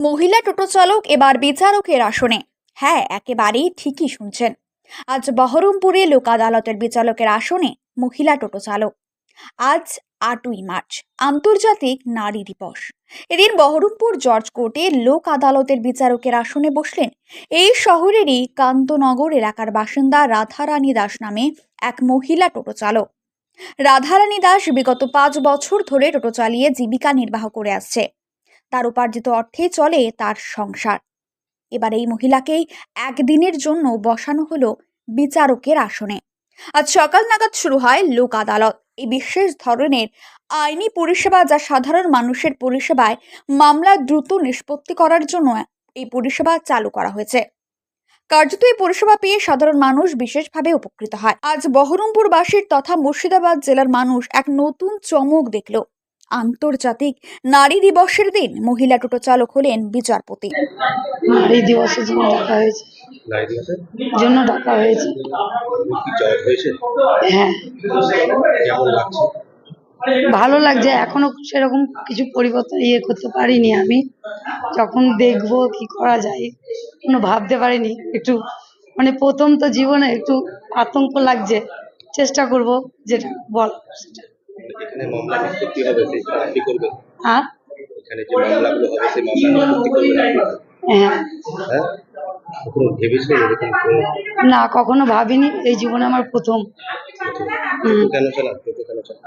মহিলা টোটো চালক এবার বিচারকের আসনে। হ্যাঁ একেবারেই ঠিকই শুনছেন। আজ বহরমপুরে লোক আদালতের বিচারকের আসনে মহিলা টোটো চালক। আজ আটই মার্চ, আন্তর্জাতিক নারী দিবস। এদিন বহরমপুর জর্জ কোর্টে লোক আদালতের বিচারকের আসনে বসলেন এই শহরেরই কান্তনগর এলাকার বাসিন্দা রাধারানী দাস নামে এক মহিলা টোটো চালক। রাধারানী দাস বিগত পাঁচ বছর ধরে টোটো চালিয়ে জীবিকা নির্বাহ করে আসছে। তার উপার্জিত অর্থে চলে তার সংসার। এবার এই মহিলাকেই একদিনের জন্য বসানো হলো বিচারকের আসনে। আজ সকাল নাগাদ শুরু হয় লোক আদালত। এই বিশেষ ধরনের আইনি পরিষেবা যা সাধারণ মানুষের পরিষেবায় মামলা দ্রুত নিষ্পত্তি করার জন্য এই পরিষেবা চালু করা হয়েছে। কার্যত এই পরিষেবা পেয়ে সাধারণ মানুষ বিশেষভাবে উপকৃত হয়। আজ বহরমপুরবাসীর তথা মুর্শিদাবাদ জেলার মানুষ এক নতুন চমক দেখল। আন্তর্জাতিক নারী দিবসের দিন মহিলা টোটো চালক হলেন বিচারপতি। নারী দিবসের জন্য ডাকা হয়েছে। জন্য ডাকা হয়েছে। হ্যাঁ। ভালো লাগছে। এখনও সেরকম কিছু পরিবর্তন ইয়ে করতে পারিনি আমি। যখন দেখব কি করা যায় কোনো ভাবতে পারিনি। একটু মানে প্রথম তো জীবনে একটু আতঙ্ক লাগছে। চেষ্টা করব যেটা বল সেটা। এখানে মামলা নিষ্পত্তি হবে আপনি করবেন এখানে যে মামলাগুলো হবে সেই মামলা নিষ্পত্তি করবেন হ্যাঁ। হ্যাঁ? কখনো এরকম না কখনো ভাবিনি এই জীবনে আমার প্রথম। টোটো কেন চালান টোটো কেন চালান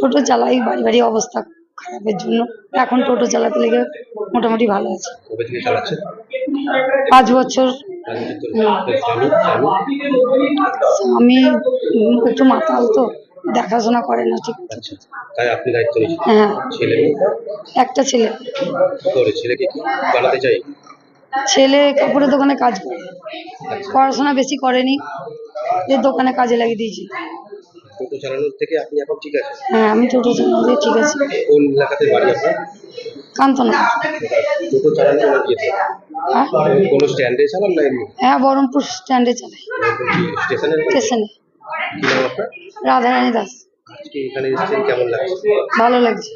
টোটো চালাই বাড়ি বাড়ি অবস্থা খারাপের জন্য। এখন টোটো চালাতে লেগে মোটামুটি ভালো আছে। কবে থেকে চালাচ্ছেন? পাঁচ বছর। স্বামী একটু মাতাল তো। দেখাশোনা করে না ঠিক আচ্ছা তাই আপনি দায়িত্ব হ্যাঁ। ছেলে একটা ছেলে। কি করে ছেলেকে কি বানাতে চাই? ছেলে কাপড়ের দোকানে কাজ করে। আচ্ছা। পড়াশোনা বেশি করেনি যে দোকানে কাজে লাগিয়ে দিয়েছি। টোটো চালানোর থেকে আপনি এখন ঠিক আছে হ্যাঁ আমি টোটো ঠিক আছে। কোন এলাকাতে বাড়ি আপনার? কান্তনা। টোটো চালানো কোনো যেতে হ্যাঁ। স্ট্যান্ডে চালান না হ্যাঁ বহরমপুর স্ট্যান্ডে চালাই। স্টেশনে? আপনার রাধারানী দাস। আজকে এখানে এসেছেন কেমন লাগছে? ভালো লাগছে।